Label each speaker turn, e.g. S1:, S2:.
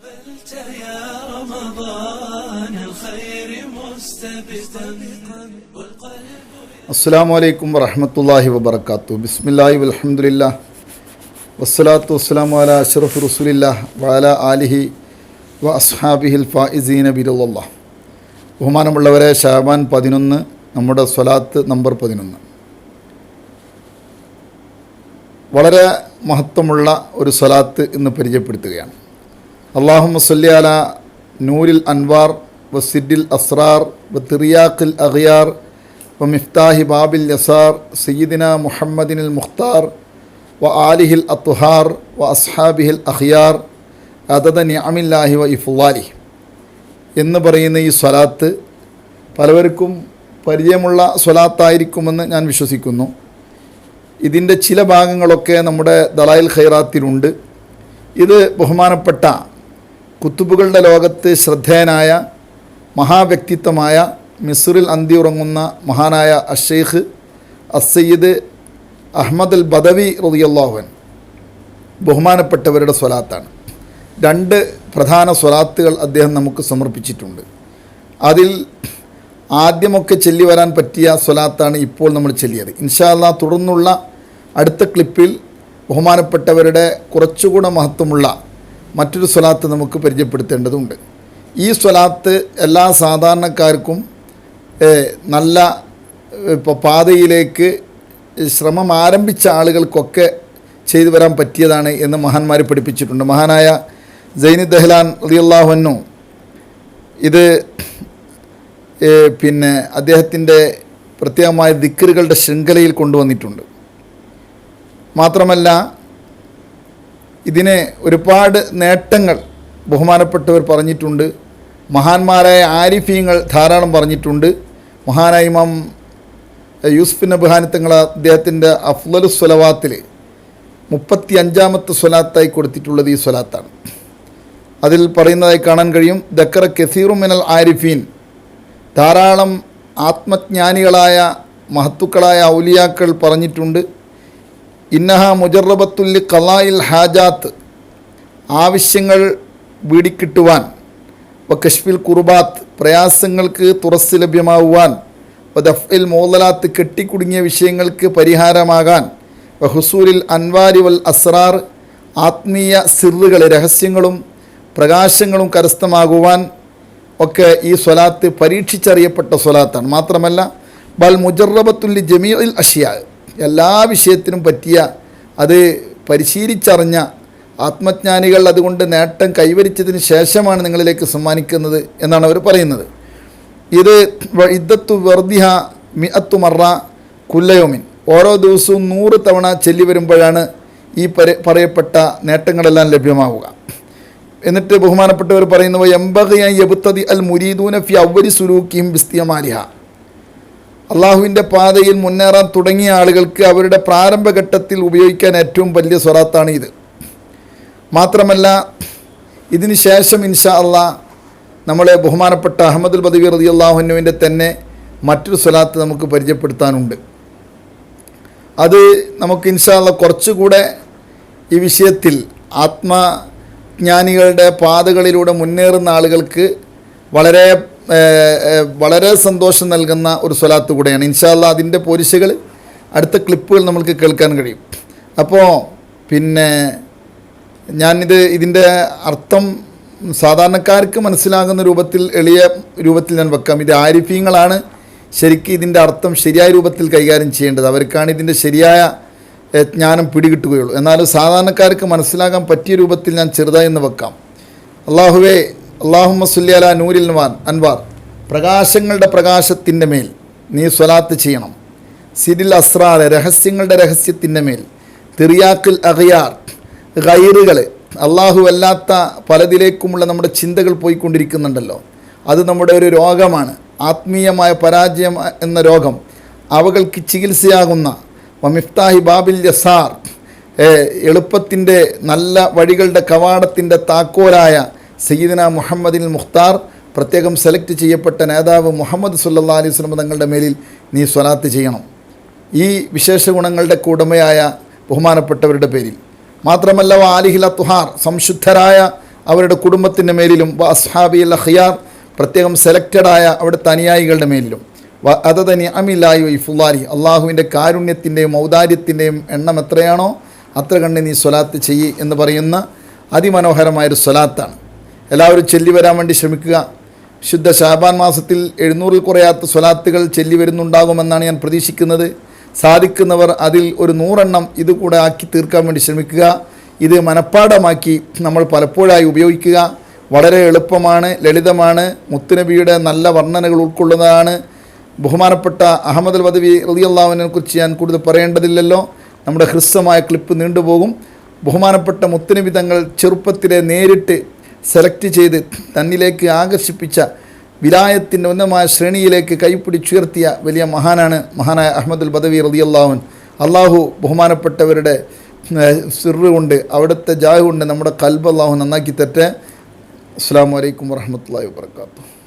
S1: أقبلت يا رمضان الخير مستبقا والقلب
S2: അസ്സാം വലൈക്കും വറഹമത്തല്ലാഹി വബർക്കാത്തു ബിസ്മില്ലാഹി വലഹമുല്ല വസ്സലാത്തു വസ്സലാമു അല അഷ്റഫ് റസൂലില്ല വാല ആലിഹി വ അസ്ഹാബിഹിൽ ഫായിസീന ബിരുല്ലാ ബഹുമാനമുള്ളവരെ ഷാബാൻ പതിനൊന്ന് നമ്മുടെ സ്വലാത്ത് നമ്പർ പതിനൊന്ന് വളരെ മഹത്വമുള്ള ഒരു സ്വലാത്ത് ഇന്ന് പരിചയപ്പെടുത്തുകയാണ് അള്ളാഹു മസ്ലി അല നൂരിൽ അൻവാർ വ സിഡിൽ അസ്രാർ വ തിറിയാഖിൽ അഖിയാർ വ മിഫ്താഹി ബാബിൽ യസാർ സയ്യിദിന മുഹമ്മദിനിൽ മുഖ്താർ വ ആലിഹിൽ അത്തുഹാർ വ അസ്ഹാബിഹിൽ അഖിയാർ അതദ ഞാമില്ലാഹി വ ഇഫുവാലി എന്ന് പറയുന്ന ഈ സ്വലാത്ത് പലവർക്കും പരിചയമുള്ള സ്വലാത്തായിരിക്കുമെന്ന് ഞാൻ വിശ്വസിക്കുന്നു. ഇതിന്റെ ചില ഭാഗങ്ങളൊക്കെ നമ്മുടെ ദലായിൽ ഖൈറാത്തിലുണ്ട്. ഇത് ബഹുമാനപ്പെട്ട കുത്തുബുകളുടെ ലോകത്ത് ശ്രദ്ധേയനായ മഹാവ്യക്തിത്വമായ മിസുറിൽ അന്തി ഉറങ്ങുന്ന മഹാനായ അഷെയ്ഖ് അസയ്യിദ് അഹമ്മദ് അൽ ബദവി റതിയല്ലാഹുവൻ ബഹുമാനപ്പെട്ടവരുടെ സ്വലാത്താണ്. രണ്ട് പ്രധാന സ്വലാത്തുകൾ അദ്ദേഹം നമുക്ക് സമർപ്പിച്ചിട്ടുണ്ട്. അതിൽ ആദ്യമൊക്കെ ചൊല്ലി വരാൻ പറ്റിയ സ്വലാത്താണ് ഇപ്പോൾ നമ്മൾ ചൊല്ലിയത്. ഇൻഷാല്ല തുടർന്നുള്ള അടുത്ത ക്ലിപ്പിൽ ബഹുമാനപ്പെട്ടവരുടെ കുറച്ചുകൂടെ മഹത്വമുള്ള മറ്റൊരു സ്വലാത്ത് നമുക്ക് പരിചയപ്പെടുത്തേണ്ടതുണ്ട്. ഈ സ്വലാത്ത് എല്ലാ സാധാരണക്കാർക്കും നല്ല ഇപ്പോൾ പാതയിലേക്ക് ശ്രമം ആരംഭിച്ച ആളുകൾക്കൊക്കെ ചെയ്തു വരാൻ പറ്റിയതാണ് എന്ന് മഹാന്മാർ പഠിപ്പിച്ചിട്ടുണ്ട്. മഹാനായ ജൈനി ദഹ്ലാൻ റളിയല്ലാഹു ഇത് പിന്നെ അദ്ദേഹത്തിന്റെ പ്രത്യേകമായ ദിക്കറുകളുടെ ശൃംഖലയിൽ കൊണ്ടുവന്നിട്ടുണ്ട്. മാത്രമല്ല ഇതിന് ഒരുപാട് നേട്ടങ്ങൾ ബഹുമാനപ്പെട്ടവർ പറഞ്ഞിട്ടുണ്ട്. മഹാന്മാരായ ആരിഫീങ്ങൾ ധാരാളം പറഞ്ഞിട്ടുണ്ട്. മഹാനായ ഇമാം യൂസുഫ് നബുഹാനി തങ്ങൾ അദ്ദേഹത്തിന്റെ അഫ്ലലു സ്വലവാത്തിൽ മുപ്പത്തി അഞ്ചാമത്തെ സ്വലാത്തായി കൊടുത്തിട്ടുള്ളത് ഈ സ്വലാത്താണ്. അതിൽ പറയുന്നതായി കാണാൻ കഴിയും ദക്കറ കസീറു മിനൽ ആരിഫീൻ ധാരാളം ആത്മജ്ഞാനികളായ മഹത്തുക്കളായ ഔലിയാക്കൾ പറഞ്ഞിട്ടുണ്ട്. ഇന്നഹ മുജറബത്തുല്ലി കലായിൽ ഹാജാത്ത്. ആവശ്യങ്ങൾ വീടിക്കിട്ടുവാൻ വ കശ്ഫിൽ കുർബാത്ത് പ്രയാസങ്ങൾക്ക് തുറസ് ലഭ്യമാവുവാൻ ദഫ്ഇൽ മോദലാത്ത് കെട്ടിക്കുടുങ്ങിയ വിഷയങ്ങൾക്ക് പരിഹാരമാകാൻ വ ഹുസൂരിൽ അൻവാരി വൽ അസ്രാർ ആത്മീയ സിറുകൾ രഹസ്യങ്ങളും പ്രകാശങ്ങളും കരസ്ഥമാകുവാൻ ഒക്കെ ഈ സ്വലാത്ത് പരീക്ഷിച്ചറിയപ്പെട്ട സ്വലാത്താണ്. മാത്രമല്ല ബൽ മുജറബത്തുല്ലി ജമീൽ അഷിയ എല്ലാ വിഷയത്തിനും പറ്റിയ അത് പരിശീലിച്ചറിഞ്ഞ ആത്മജ്ഞാനികൾ അതുകൊണ്ട് നേട്ടം കൈവരിച്ചതിന് ശേഷമാണ് നിങ്ങളിലേക്ക് സമ്മാനിക്കുന്നത് എന്നാണ് അവർ പറയുന്നത്. ഇത് ഇദ്ദത്തു വെർദിഹ മിഅത്തു മറ കുല്ലയോമിൻ. ഓരോ ദിവസവും നൂറ് തവണ ചെല്ലി വരുമ്പോഴാണ് ഈ പറയപ്പെട്ട നേട്ടങ്ങളെല്ലാം ലഭ്യമാവുക. എന്നിട്ട് ബഹുമാനപ്പെട്ടവർ പറയുന്നവ എംബകയായി എബുത്തതി അൽ മുരീദൂന ഫി അവരി സുലൂക്കിയും ബിസ്തിയമാലിഹ. അള്ളാഹുവിന്റെ പാതയിൽ മുന്നേറാൻ തുടങ്ങിയ ആളുകൾക്ക് അവരുടെ പ്രാരംഭഘട്ടത്തിൽ ഉപയോഗിക്കാൻ ഏറ്റവും വലിയ സ്വറാത്താണ് ഇത്. മാത്രമല്ല ഇതിന് ശേഷം ഇൻഷാ അള്ളാ നമ്മളെ ബഹുമാനപ്പെട്ട അഹമ്മദുൽ ബദവി റതി അള്ളാഹുനുവിന്റെ തന്നെ മറ്റൊരു സ്വലാത്ത് നമുക്ക് പരിചയപ്പെടുത്താനുണ്ട്. അത് നമുക്ക് ഇൻഷാ അള്ള കുറച്ചുകൂടെ ഈ വിഷയത്തിൽ ആത്മജ്ഞാനികളുടെ പാതകളിലൂടെ മുന്നേറുന്ന ആളുകൾക്ക് വളരെ വളരെ സന്തോഷം നൽകുന്ന ഒരു സ്വലാത്ത് കൂടെയാണ്. ഇൻഷാല്ല അതിന്റെ പോലീസുകൾ അടുത്ത ക്ലിപ്പുകൾ നമ്മൾക്ക് കേൾക്കാൻ കഴിയും. അപ്പോൾ പിന്നെ ഞാനിത് ഇതിന്റെ അർത്ഥം സാധാരണക്കാർക്ക് മനസ്സിലാകുന്ന രൂപത്തിൽ എളിയ രൂപത്തിൽ ഞാൻ വെക്കാം. ഇത് ആരിഫീങ്ങളാണ് ശരിക്കും ഇതിന്റെ അർത്ഥം ശരിയായ രൂപത്തിൽ കൈകാര്യം ചെയ്യേണ്ടത്. അവർക്കാണ് ഇതിന്റെ ശരിയായ ജ്ഞാനം പിടികിട്ടുകയുള്ളൂ. എന്നാലും സാധാരണക്കാർക്ക് മനസ്സിലാകാൻ പറ്റിയ രൂപത്തിൽ ഞാൻ ചെറുതായി എന്ന് വെക്കാം. അള്ളാഹുവേ അള്ളാഹുമ്മ സുല്യാല നൂരിൽ വാൻ അൻവാർ. പ്രകാശങ്ങളുടെ പ്രകാശത്തിന്റെ മേൽ നീ സ്വലാത്ത് ചെയ്യണം. സിരിൽ അസ്രാർ രഹസ്യങ്ങളുടെ രഹസ്യത്തിന്റെ മേൽ. തിറിയാക്കിൽ അഖിയാർ. ഗൈറുകൾ അള്ളാഹു അല്ലാത്ത പലതിലേക്കുമുള്ള നമ്മുടെ ചിന്തകൾ പോയിക്കൊണ്ടിരിക്കുന്നുണ്ടല്ലോ. അത് നമ്മുടെ ഒരു രോഗമാണ്. ആത്മീയമായ പരാജയം എന്ന രോഗം. അവകൾക്ക് ചികിത്സയാകുന്ന വമിഫ്താഹി ബാബിൽ യസാർ എളുപ്പത്തിന്റെ നല്ല വഴികളുടെ കവാടത്തിന്റെ താക്കോലായ സയ്യിദന മുഹമ്മദിൻ മുഖ്താർ പ്രത്യേകം സെലക്ട് ചെയ്യപ്പെട്ട നേതാവ് മുഹമ്മദ് സുല്ലാ അലൈഹി സ്വലം തങ്ങളുടെ മേലിൽ നീ സ്വലാത്ത് ചെയ്യണം. ഈ വിശേഷ ഗുണങ്ങളുടെ ഉടമയായ ബഹുമാനപ്പെട്ടവരുടെ പേരിൽ. മാത്രമല്ല വ ആലിഹില തുഹാർ സംശുദ്ധരായ അവരുടെ കുടുംബത്തിന്റെ മേലിലും വ അസ്ഹാബി അൽ ഹിയാർ പ്രത്യേകം സെലക്റ്റഡായ അവിടുത്തെ അനുയായികളുടെ മേലിലും. വ അതതനി അമിലായി ഫുല്ലാരി അള്ളാഹുവിന്റെ കാരുണ്യത്തിന്റെയും ഔദാര്യത്തിന്റെയും എണ്ണം എത്രയാണോ അത്ര കണ്ട് നീ സ്വലാത്ത് ചെയ്യ് എന്ന് പറയുന്ന അതിമനോഹരമായൊരു സ്വലാത്താണ്. എല്ലാവരും ചെല്ലി വരാൻ വേണ്ടി ശ്രമിക്കുക. ശുദ്ധ ഷാബാൻ മാസത്തിൽ എഴുന്നൂറിൽ കുറയാത്ത സ്വലാത്തുകൾ ചെല്ലി വരുന്നുണ്ടാകുമെന്നാണ് ഞാൻ പ്രതീക്ഷിക്കുന്നത്. സാധിക്കുന്നവർ അതിൽ ഒരു നൂറെണ്ണം ഇതുകൂടെ ആക്കി തീർക്കാൻ വേണ്ടി ശ്രമിക്കുക. ഇത് മനഃപ്പാടമാക്കി നമ്മൾ പലപ്പോഴായി ഉപയോഗിക്കുക. വളരെ എളുപ്പമാണ് ലളിതമാണ് മുത്തുനബിയുടെ നല്ല വർണനകൾ ഉൾക്കൊള്ളുന്നതാണ്. ബഹുമാനപ്പെട്ട അഹമ്മദ് അൽ വദവി റളിയല്ലാഹുവിനെ കുറിച്ച് ഞാൻ കൂടുതൽ പറയേണ്ടതില്ലല്ലോ. നമ്മുടെ ഹ്രസ്വമായ ക്ലിപ്പ് നീണ്ടുപോകും. ബഹുമാനപ്പെട്ട മുത്തുനബി തങ്ങൾ ചെറുപ്പത്തിലെ നേരിട്ട് സെലക്ട് ചെയ്ത് തന്നിലേക്ക് ആകർഷിപ്പിച്ച വിലായത്തിന്റെ ഉന്നതമായ ശ്രേണിയിലേക്ക് കൈപ്പിടിച്ചുയർത്തിയ വലിയ മഹാനാണ് മഹാനായ അഹമ്മദുൽ ബദവി റതിയല്ലാവൻ അള്ളാഹു ബഹുമാനപ്പെട്ടവരുടെ സിറ് കൊണ്ട് അവിടുത്തെ ജാഹ് കൊണ്ട് നമ്മുടെ കൽബ് അള്ളാഹു നന്നാക്കി തെറ്റ് അസ്സാം വലൈക്കും വർഹമത്തല്ലാ വാത്തു